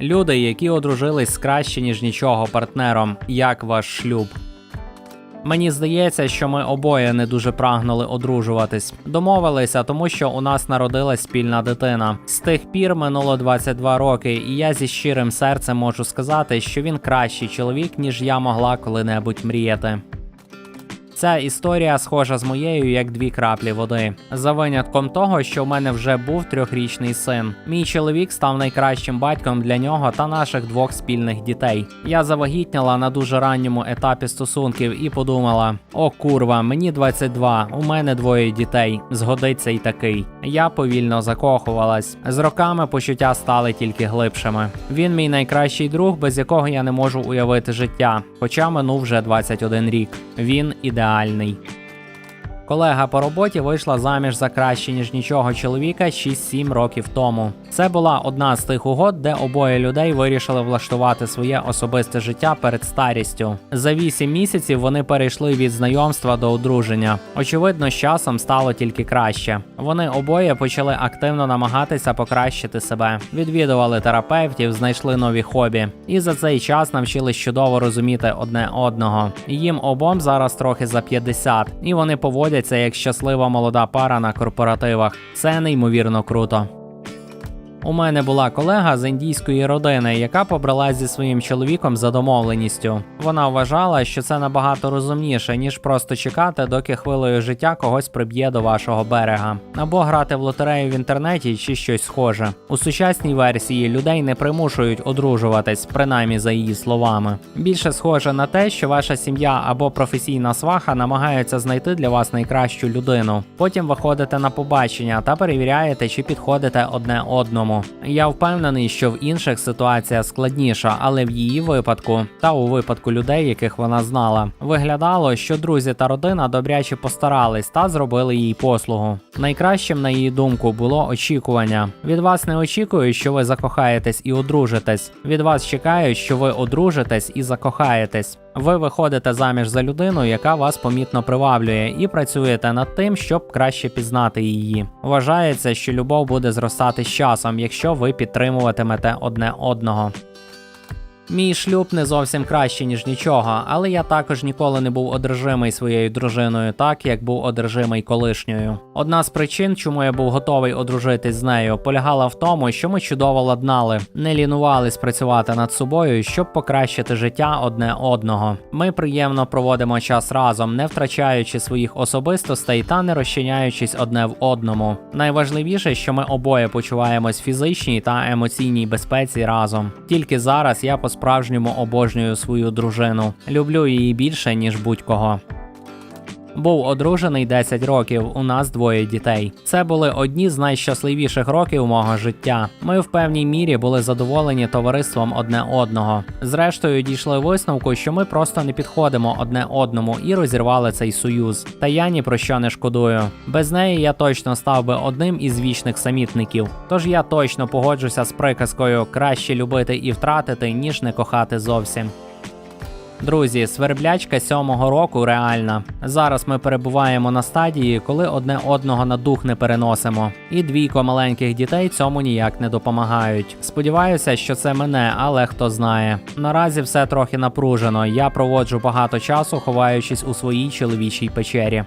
Люди, які одружились з краще ніж нічого партнером, як ваш шлюб. Мені здається, що ми обоє не дуже прагнули одружуватись. Домовилися, тому що у нас народилась спільна дитина. З тих пір минуло 22 роки, і я зі щирим серцем можу сказати, що він кращий чоловік, ніж я могла коли-небудь мріяти. Ця історія схожа з моєю як дві краплі води. За винятком того, що в мене вже був трьохрічний син. Мій чоловік став найкращим батьком для нього та наших двох спільних дітей. Я завагітняла на дуже ранньому етапі стосунків і подумала: о, курва, мені 22, у мене двоє дітей. Згодиться й такий. Я повільно закохувалась. З роками почуття стали тільки глибшими. Він мій найкращий друг, без якого я не можу уявити життя, хоча минув вже 21 рік. Він ідеальний. Колега по роботі вийшла заміж за краще ніж нічого чоловіка 6-7 років тому. Це була одна з тих угод, де обоє людей вирішили влаштувати своє особисте життя перед старістю. За 8 місяців вони перейшли від знайомства до одруження. Очевидно, з часом стало тільки краще. Вони обоє почали активно намагатися покращити себе, відвідували терапевтів, знайшли нові хобі, і за цей час навчились чудово розуміти одне одного. Їм обом зараз трохи за 50, і вони поводяться як щаслива молода пара на корпоративах. Це неймовірно круто. У мене була колега з індійської родини, яка побралась зі своїм чоловіком за домовленістю. Вона вважала, що це набагато розумніше, ніж просто чекати, доки хвилею життя когось приб'є до вашого берега, або грати в лотерею в інтернеті чи щось схоже. У сучасній версії людей не примушують одружуватись, принаймні за її словами. Більше схоже на те, що ваша сім'я або професійна сваха намагаються знайти для вас найкращу людину. Потім виходите на побачення та перевіряєте, чи підходите одне одному. Я впевнений, що в інших ситуаціях складніша, але в її випадку та у випадку людей, яких вона знала, виглядало, що друзі та родина добряче постарались та зробили їй послугу. Найкращим, на її думку, було очікування. Від вас не очікують, що ви закохаєтесь і одружитесь. Від вас чекають, що ви одружитесь і закохаєтесь. Ви виходите заміж за людину, яка вас помітно приваблює, і працюєте над тим, щоб краще пізнати її. Вважається, що любов буде зростати з часом, якщо ви підтримуватимете одне одного. Мій шлюб не зовсім краще, ніж нічого, але я також ніколи не був одержимий своєю дружиною, так як був одержимий колишньою. Одна з причин, чому я був готовий одружитись з нею, полягала в тому, що ми чудово ладнали, не лінувались працювати над собою, щоб покращити життя одне одного. Ми приємно проводимо час разом, не втрачаючи своїх особистостей та не розчиняючись одне в одному. Найважливіше, що ми обоє почуваємось в фізичній та емоційній безпеці разом. Тільки зараз я по справжньому обожнюю свою дружину. Люблю її більше, ніж будь-кого. Був одружений 10 років. У нас двоє дітей. Це були одні з найщасливіших років мого життя. Ми в певній мірі були задоволені товариством одне одного. Зрештою, дійшли висновку, що ми просто не підходимо одне одному і розірвали цей союз. Та я ні про що не шкодую. Без неї я точно став би одним із вічних самітників. Тож я точно погоджуся з приказкою краще любити і втратити, ніж не кохати зовсім. Друзі, сверблячка сьомого року реальна. Зараз ми перебуваємо на стадії, коли одне одного на дух не переносимо. І двійко маленьких дітей цьому ніяк не допомагають. Сподіваюся, що це мене, але хто знає. Наразі все трохи напружено. Я проводжу багато часу, ховаючись у своїй чоловічій печері.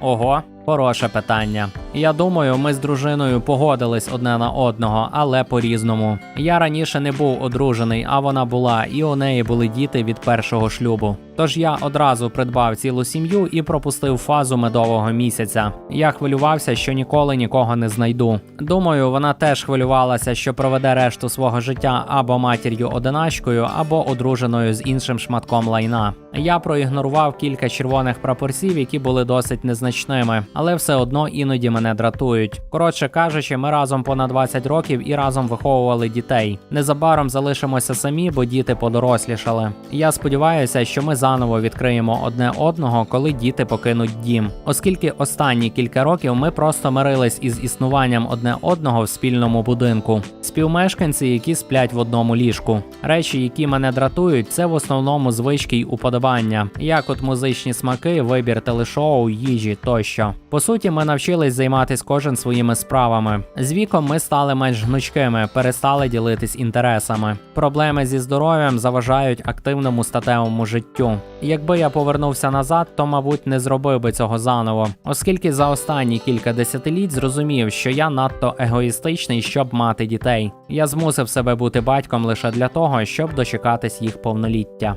Ого, хороше питання. Я думаю, ми з дружиною погодились одне на одного, але по-різному. Я раніше не був одружений, а вона була, і у неї були діти від першого шлюбу. Тож я одразу придбав цілу сім'ю і пропустив фазу медового місяця. Я хвилювався, що ніколи нікого не знайду. Думаю, вона теж хвилювалася, що проведе решту свого життя або матір'ю одиначкою, або одруженою з іншим шматком лайна. Я проігнорував кілька червоних прапорців, які були досить незначними, але все одно іноді мене дратують. Коротше кажучи, ми разом понад 20 років і разом виховували дітей. Незабаром залишимося самі, бо діти подорослішали. Я сподіваюся, що ми заново відкриємо одне одного, коли діти покинуть дім. Оскільки останні кілька років ми просто мирились із існуванням одне одного в спільному будинку. Співмешканці, які сплять в одному ліжку. Речі, які мене дратують, це в основному звички й уподобання, як от музичні смаки, вибір телешоу, їжі тощо. По суті, ми навчились займатися кожен своїми справами. З віком ми стали менш гнучкими, перестали ділитись інтересами. Проблеми зі здоров'ям заважають активному статевому життю. Якби я повернувся назад, то мабуть не зробив би цього заново, оскільки за останні кілька десятиліть зрозумів, що я надто егоїстичний, щоб мати дітей. Я змусив себе бути батьком лише для того, щоб дочекатись їх повноліття.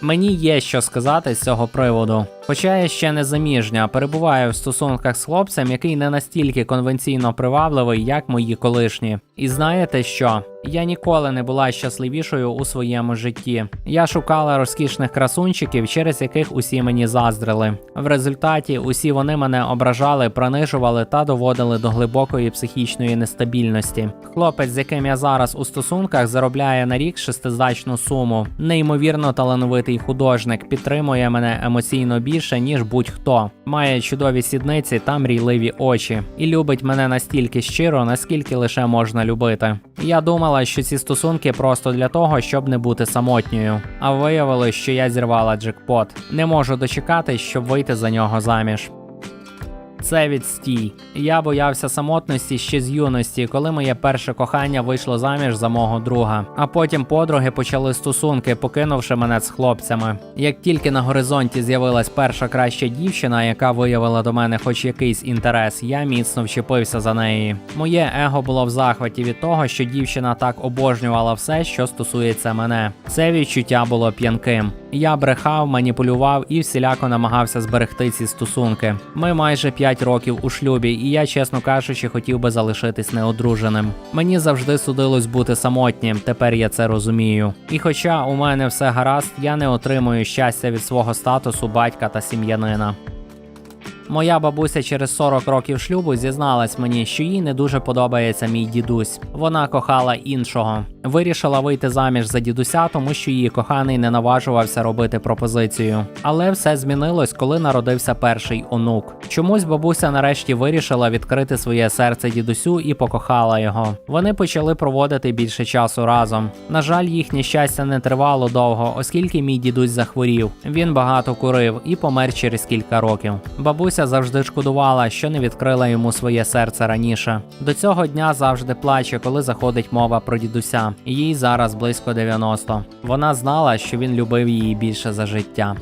Мені є що сказати з цього приводу. Хоча я ще не заміжня, перебуваю в стосунках з хлопцем, який не настільки конвенційно привабливий, як мої колишні. І знаєте що? Я ніколи не була щасливішою у своєму житті. Я шукала розкішних красунчиків, через яких усі мені заздрили. В результаті усі вони мене ображали, принижували та доводили до глибокої психічної нестабільності. Хлопець, з яким я зараз у стосунках, заробляє на рік шестизначну суму. Неймовірно талановитий художник, підтримує мене емоційно більше, ніж будь-хто. Має чудові сідниці та мрійливі очі, і любить мене настільки щиро, наскільки лише можна любити. Я думала, що ці стосунки просто для того, щоб не бути самотньою. А виявилось, що я зірвала джекпот. Не можу дочекатись, щоб вийти за нього заміж. Це відстій. Я боявся самотності ще з юності, коли моє перше кохання вийшло заміж за мого друга. А потім подруги почали стосунки, покинувши мене з хлопцями. Як тільки на горизонті з'явилась перша краща дівчина, яка виявила до мене хоч якийсь інтерес, я міцно вчепився за неї. Моє его було в захваті від того, що дівчина так обожнювала все, що стосується мене. Це відчуття було п'янким. Я брехав, маніпулював і всіляко намагався зберегти ці стосунки. Ми майже 5 років у шлюбі, і я, чесно кажучи, хотів би залишитись неодруженим. Мені завжди судилось бути самотнім, тепер я це розумію. І хоча у мене все гаразд, я не отримую щастя від свого статусу батька та сім'янина. Моя бабуся через 40 років шлюбу зізналась мені, що їй не дуже подобається мій дідусь. Вона кохала іншого. Вирішила вийти заміж за дідуся, тому що її коханий не наважувався робити пропозицію. Але все змінилось, коли народився перший онук. Чомусь бабуся нарешті вирішила відкрити своє серце дідусю і покохала його. Вони почали проводити більше часу разом. На жаль, їхнє щастя не тривало довго, оскільки мій дідусь захворів. Він багато курив і помер через кілька років. Бабуся завжди шкодувала, що не відкрила йому своє серце раніше. До цього дня завжди плаче, коли заходить мова про дідуся. Їй зараз близько 90. Вона знала, що він любив її більше за життя.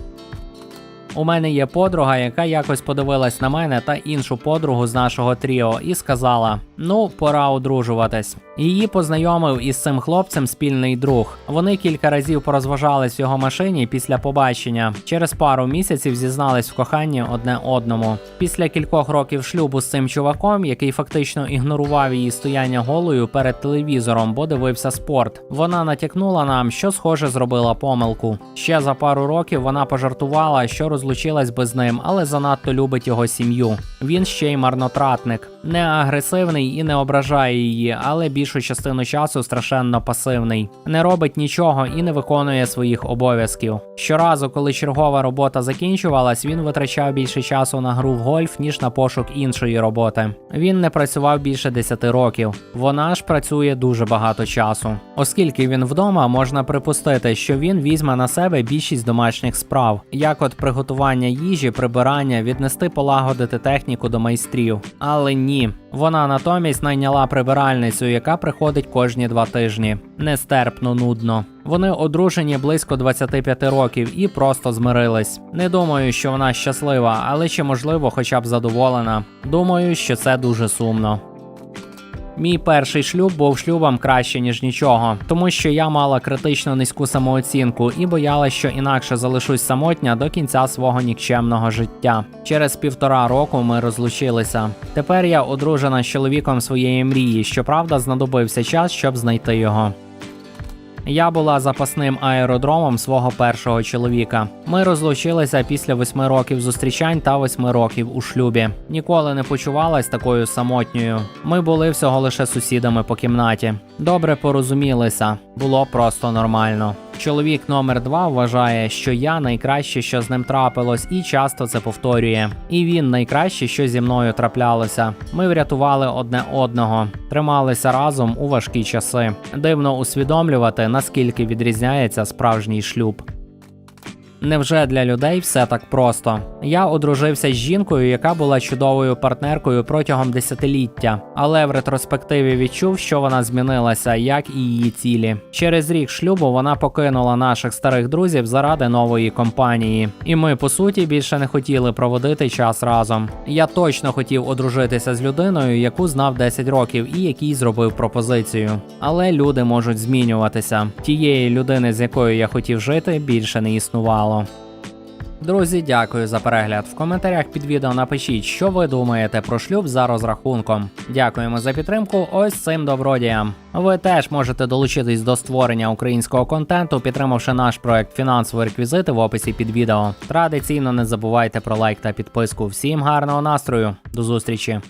У мене є подруга, яка якось подивилась на мене та іншу подругу з нашого тріо і сказала: Ну, пора одружуватись. Її познайомив із цим хлопцем спільний друг. Вони кілька разів порозважались в його машині після побачення. Через пару місяців зізнались в коханні одне одному. Після кількох років шлюбу з цим чуваком, який фактично ігнорував її стояння голою перед телевізором, бо дивився спорт. Вона натякнула нам, що схоже зробила помилку. Ще за пару років вона пожартувала, що розлучилась би з ним, але занадто любить його сім'ю. Він ще й марнотратник, не агресивний і не ображає її, але більшу частину часу страшенно пасивний. Не робить нічого і не виконує своїх обов'язків. Щоразу, коли чергова робота закінчувалась, він витрачав більше часу на гру в гольф, ніж на пошук іншої роботи. Він не працював більше 10 років. Вона ж працює дуже багато часу. Оскільки він вдома, можна припустити, що він візьме на себе більшість домашніх справ, як от приготування їжі, прибирання, віднести полагодити техніку до майстрів. Але ні, вона натомість найняла прибиральницю, яка приходить кожні два тижні. Нестерпно нудно. Вони одружені близько 25 років і просто змирились. Не думаю, що вона щаслива, але чи можливо, хоча б задоволена. Думаю, що це дуже сумно. Мій перший шлюб був шлюбом краще ніж нічого, тому що я мала критично низьку самооцінку і боялась, що інакше залишусь самотня до кінця свого нікчемного життя. Через півтора року ми розлучилися. Тепер я одружена з чоловіком своєї мрії. Щоправда, знадобився час, щоб знайти його. Я була запасним аеродромом свого першого чоловіка. Ми розлучилися після восьми років зустрічань та восьми років у шлюбі. Ніколи не почувалась такою самотньою. Ми були всього лише сусідами по кімнаті. Добре порозумілися, було просто нормально. Чоловік номер два вважає, що я найкраще, що з ним трапилось, і часто це повторює. І він найкраще, що зі мною траплялося. Ми врятували одне одного, трималися разом у важкі часи. Дивно усвідомлювати, наскільки відрізняється справжній шлюб. Невже для людей все так просто? Я одружився з жінкою, яка була чудовою партнеркою протягом десятиліття, але в ретроспективі відчув, що вона змінилася, як і її цілі. Через рік шлюбу вона покинула наших старих друзів заради нової компанії, і ми по суті більше не хотіли проводити час разом. Я точно хотів одружитися з людиною, яку знав 10 років і якій зробив пропозицію. Але люди можуть змінюватися. Тієї людини, з якою я хотів жити, більше не існувало. Друзі, дякую за перегляд. В коментарях під відео напишіть, що ви думаєте про шлюб за розрахунком. Дякуємо за підтримку. Ось цим добродіям. Ви теж можете долучитись до створення українського контенту, підтримавши наш проект фінансові реквізити в описі під відео. Традиційно не забувайте про лайк та підписку. Всім гарного настрою, до зустрічі!